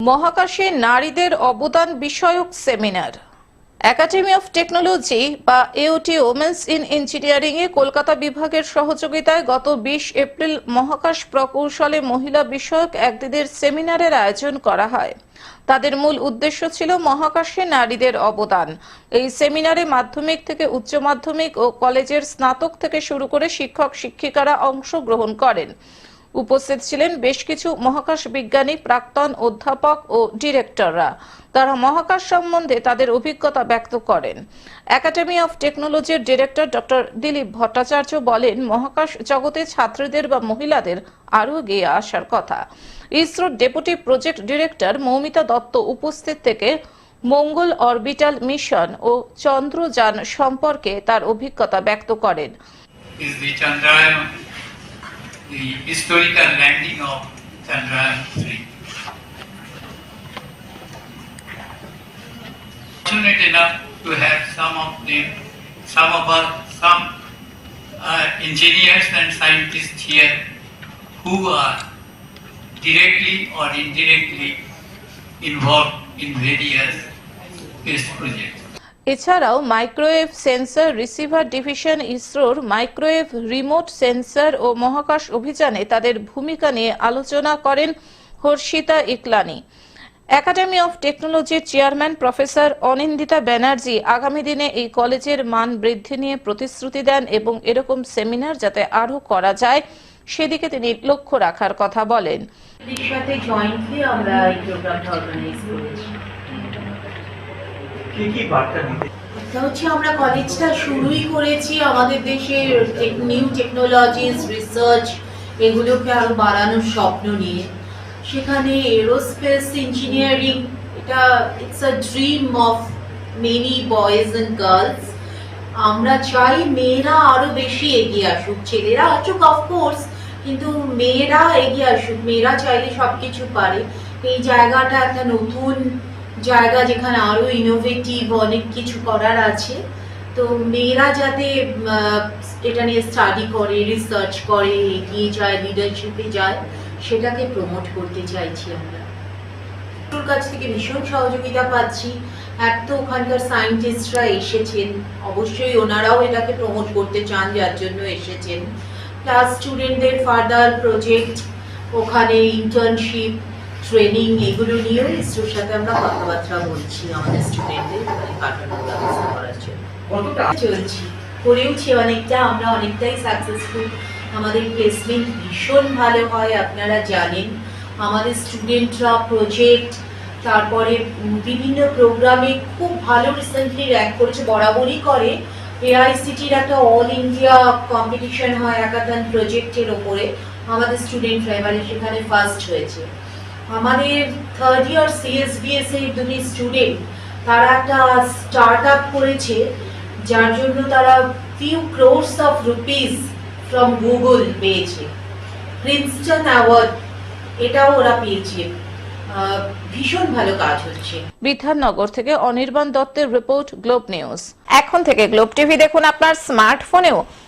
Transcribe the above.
মহাকাশে নারীদের অবদান বিষয়ক সেমিনার। একাডেমি অফ টেকনোলজি বা এওটি ওমেন্স ইন ইঞ্জিনিয়ারিং এ কলকাতা বিভাগের সহযোগিতায় গত বিশ এপ্রিল মহাকাশ প্রকৌশলে মহিলা বিষয়ক একদিনের সেমিনারের আয়োজন করা হয়। তাদের মূল উদ্দেশ্য ছিল মহাকাশে নারীদের অবদান। এই সেমিনারে মাধ্যমিক থেকে উচ্চ মাধ্যমিক ও কলেজের স্নাতক থেকে শুরু করে শিক্ষক শিক্ষিকারা অংশগ্রহণ করেন। উপস্থিত ছিলেন বেশ কিছু মহাকাশ বিজ্ঞানী, প্রাক্তন অধ্যাপক ও ডিরেক্টররা। তারা মহাকাশ সম্বন্ধে তাদের অভিজ্ঞতা ব্যক্ত করেন। একাডেমি অফ টেকনোলজির ডিরেক্টর ডক্টর দিলীপ ভট্টাচার্য বলেন, মহাকাশ জগতে ছাত্রীদের বা মহিলাদের আরও এগিয়ে আসার কথা। ইসরোর deputy project director Moumita Dutta উপস্থিত থেকে মঙ্গল অরবিটাল মিশন ও চন্দ্রযান সম্পর্কে তার অভিজ্ঞতা ব্যক্ত করেন। The historical landing of Chandrayaan 3. Fortunate enough to have some of them, some of us, some uh, engineers and scientists here who are directly or indirectly involved in various space projects. এছাড়াও microwave sensor, receiver division ইসরোর microwave remote sensor ও মহাকাশ অভিযানে তাদের ভূমিকা নিয়ে আলোচনা করেন হর্ষিতা ইকলানি। একাডেমি অফ টেকনোলজির চেয়ারম্যান প্রফেসর অনিন্দিতা ব্যানার্জি আগামী দিনে এই কলেজের মান বৃদ্ধি নিয়ে প্রতিশ্রুতি দেন এবং এরকম সেমিনার যাতে আরও করা যায়, সেদিকে তিনি লক্ষ্য রাখার কথা বলেন। সাথে কি কি বার্তা দিতে? হচ্ছে আমরা কলেজটা শুরুই করেছি আমাদের দেশের নিউ টেকনোলজিস রিসার্চ এগুলোকে আরও বাড়ানোর স্বপ্ন নিয়ে। সেখানে এরোস্পেস ইঞ্জিনিয়ারিং এটা it's a dream of many boys and girls আমরা চাই মেয়েরা আরও বেশি এগিয়ে আসুক। ছেলেরা আসুক অফকোর্স কিন্তু মেয়েরা এগিয়ে আসুক। মেয়েরা চাইলে সবকিছু পারে। এই জায়গাটা একটা নতুন জায়গা যেখানে আরও ইনোভেটিভ অনেক কিছু করার আছে। তো মেয়েরা যাতে এটা নিয়ে স্টাডি করে রিসার্চ করে, এগিয়ে যায় লিডারশিপে যায়, সেটাকে প্রমোট করতে চাইছি আমরা। ওর কাছ থেকে ভীষণ সহযোগিতা পাচ্ছি। এক তো ওখানকার সায়েন্টিস্টরা এসেছেন, অবশ্যই ওনারাও এটাকে প্রমোট করতে চান, যার জন্য এসেছেন। প্লাস স্টুডেন্টদের ফার্দার প্রজেক্ট ওখানে ইন্টার্নশিপ ট্রেনিং এগুলো নিয়েও ইসরোর সাথে আমরা কথাবার্তা বলছি আমাদের স্টুডেন্টদের পাঠানোর ব্যবস্থা করার জন্য। কতটা? চলছি। করেওছি অনেকটা আমরা অনেকটাই সাকসেসফুল আমাদের প্লেসমেন্ট ভীষণ ভালো হয় আপনারা জানেন। আমাদের স্টুডেন্টরা প্রজেক্ট তারপরে বিভিন্ন প্রোগ্রামে খুব ভালো রিসেন্টলি র্যাঙ্ক করেছে বরাবরই করে। এআইসিটির একটা অল ইন্ডিয়া কম্পিটিশন হয় একাধান প্রজেক্টের ওপরে। আমাদের স্টুডেন্টরা এবারে সেখানে ফার্স্ট হয়েছে। আমাদের থার্ড ইয়ার সিএসবিএস এর দুটি স্টুডেন্ট তারা একটা স্টার্ট আপ করেছে যার জন্য তারা few crores of rupees from Google পেয়েছে। প্রিন্সটন অ্যাওয়ার্ড এটাও ওরা পেয়েছে। আহ, ভীষণ ভালো কাজ হচ্ছে। বিধাননগর থেকে অনির্বাণ দত্তের রিপোর্ট গ্লোব নিউজ এখন থেকে গ্লোব টিভি দেখুন আপনার স্মার্টফোনেও